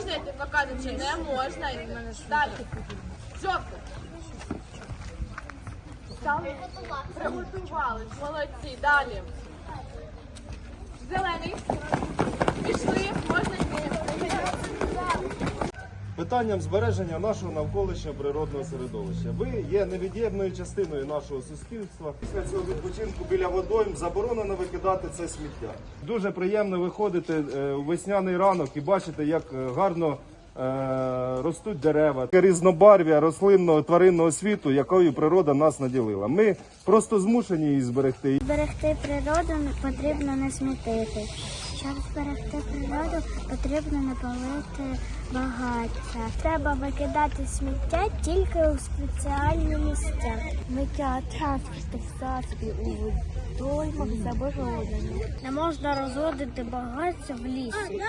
Можна йти показувати чи не можна? Далі. Стали? Приготували. Молодці. Далі. Зелений. Питанням збереження нашого навколишнього природного середовища. Ви є невід'ємною частиною нашого суспільства. Після цього відпочинку біля водойм заборонено викидати це сміття. Дуже приємно виходити е, у весняний ранок і бачити, як е, гарно е, ростуть дерева. Різнобарв'я рослинного тваринного світу, якою природа нас наділила. Ми просто змушені її зберегти. Зберегти природу потрібно не смітити. Щоб зберегти природу, потрібно не палити багаття. Треба викидати сміття тільки у спеціальні місця. Миття транспортних засобів у водоймах заборонено. Не можна розводити багаття в лісі.